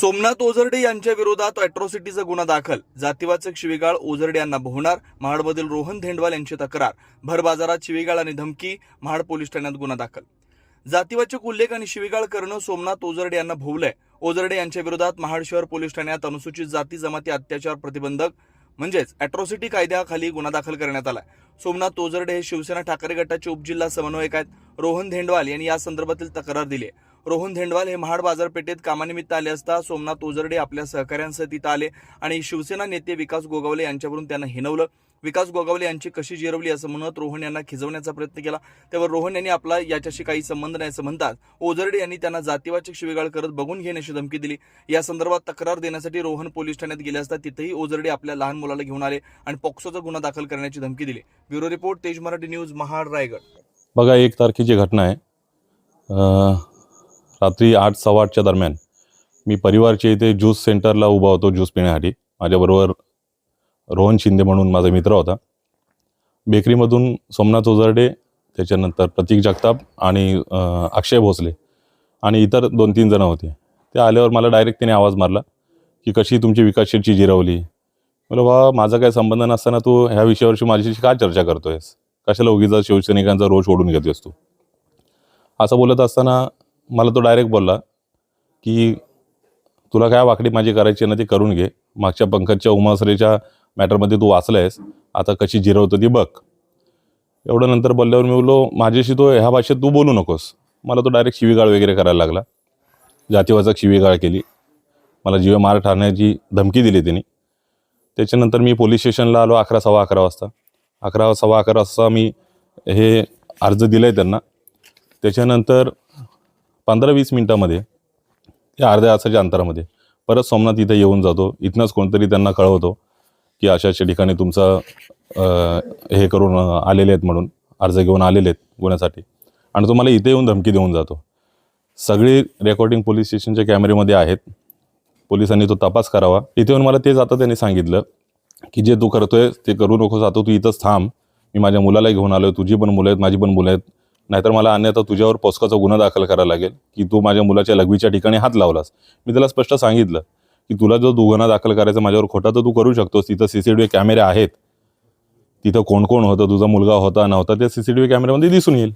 सोमनाथ ओझरडे यांच्या विरोधात अॅट्रॉसिटीचा गुन्हा दाखल. जातीवाचक शिवीगाळ ओझरडे यांना भोवणार महाडमधील रोहन धेंडवाल यांची तक्रार. भर बाजारात शिवीगाळ आणि धमकी महाड पोलीस ठाण्यात गुन्हा दाखल. जातीवाचक उल्लेख आणि शिवीगाळ करणं सोमनाथ ओझरडे यांना भोवलंय. ओझरडे यांच्या विरोधात महाड शहर पोलीस ठाण्यात अनुसूचित जाती जमाती अत्याचार प्रतिबंधक म्हणजेच अॅट्रॉसिटी कायद्याखाली गुन्हा दाखल करण्यात आला सोमनाथ ओझरडे हे शिवसेना ठाकरे गटाचे उपजिल्हा समन्वयक आहेत. रोहन धेंडवाल यांनी या संदर्भातील तक्रार दिली आहे. रोहन धेंडवाल हे महाड बाजारपेठेत कामानिमित्त आले असता सोमनाथ ओझरडे आपल्या सहकाऱ्यांसह तिथं आले आणि शिवसेना नेते विकास गोगावले यांच्यावरून त्यांना हिनवलं विकास गोगावले यांची कशी जिरवली असं म्हणत रोहन यांना खिजवण्याचा प्रयत्न केला. त्यावर रोहन यांनी आपला याच्याशी काही संबंध नाही असं म्हणतात. ओझरडे यांनी त्यांना जातीवाचक शिवेगाळ करत बघून घेण्याची धमकी दिली. या संदर्भात तक्रार देण्यासाठी रोहन पोलीस ठाण्यात गेले असता तिथेही ओझरडे आपल्या लहान मुलाला घेऊन आले आणि पॉक्सोचा गुन्हा दाखल करण्याची धमकी दिली. ब्युरो रिपोर्ट तेज मराठी न्यूज महाड रायगड. बघा एक तारखेची घटना आहे. रात्री आठ सव्वा आठच्या दरम्यान मी परिवारच्या इथे ज्यूस सेंटरला उभा होतो ज्यूस पिण्यासाठी. माझ्याबरोबर रोहन शिंदे म्हणून माझा मित्र होता. बेकरीमधून सोमनाथ ओझरडे त्याच्यानंतर प्रतीक जगताप आणि अक्षय भोसले आणि इतर दोन तीन जणं होते. ते आल्यावर मला डायरेक्ट त्याने आवाज मारला की कशी तुमची विकासशीलची जिरवली? म्हणलं बा माझा काय संबंध नसताना तू ह्या विषयावरशी माझ्याशी का चर्चा करतोयस? कशाला उगीचा शिवसैनिकांचा रोष ओढून घेतोयस तू? असं बोलत असताना मला तो डायरेक्ट बोलला की तुला काय वाकडी माझी करायची आहे ना ती करून घे. मागच्या पंकजच्या उमासरेच्या मॅटरमध्ये तू वाचलंयस. आता कशी जिरवतो ती बघ. एवढं नंतर बोलल्यावर मी बोललो माझ्याशी तो ह्या भाषेत तू बोलू नकोस. मला तो डायरेक्ट शिवीगाळ वगैरे करायला लागला. जातीवाचक शिवीगाळ केली. मला जीव मार ठाण्याची धमकी दिली त्यांनी त्याच्यानंतर मी पोलीस स्टेशनला आलो अकरा सव्वा अकरा वाजता. अकरा सव्वा अकरा वाजता मी हे अर्ज दिला आहे त्यांना. त्याच्यानंतर पंधरा वीस मिनटामध्ये या अर्ध्या तासाच्या अंतरामध्ये परत सोमनाथ इथे येऊन जातो. इथनंच कोणतरी त्यांना कळवतो की अशा अशा ठिकाणी तुमचं हे करून आलेले आहेत म्हणून अर्ज घेऊन आलेले आहेत गुन्ह्यासाठी. आणि तो मला इथे येऊन धमकी देऊन जातो. सगळी रेकॉर्डिंग पोलीस स्टेशनच्या कॅमेरेमध्ये आहेत. पोलिसांनी तो तपास करावा. इथे येऊन मला तेच आता त्यांनी सांगितलं की जे तू करतोय ते करू नकोस. आता तू इथंच थांब. मी माझ्या मुलाला घेऊन आलो तुझी पण मुलं आहेत माझी पण मुलं आहेत. नाहीतर मला अन्यथा तुझ्यावर पोस्काचा गुन्हा दाखल करायला लागेल की तू माझ्या मुलाच्या लघवीच्या ठिकाणी हात लावलास. मी त्याला स्पष्ट सांगितलं की तुला जो दु- गुन्हा दाखल करायचा माझ्यावर खोटा तर तू करू शकतोस. तिथं सी सी टी व्ही कॅमेरे आहेत. तिथं कोण कोण होतं तुझा मुलगा होता नव्हता त्या सी सी टी व्ही कॅमेऱ्यामध्ये दिसून येईल.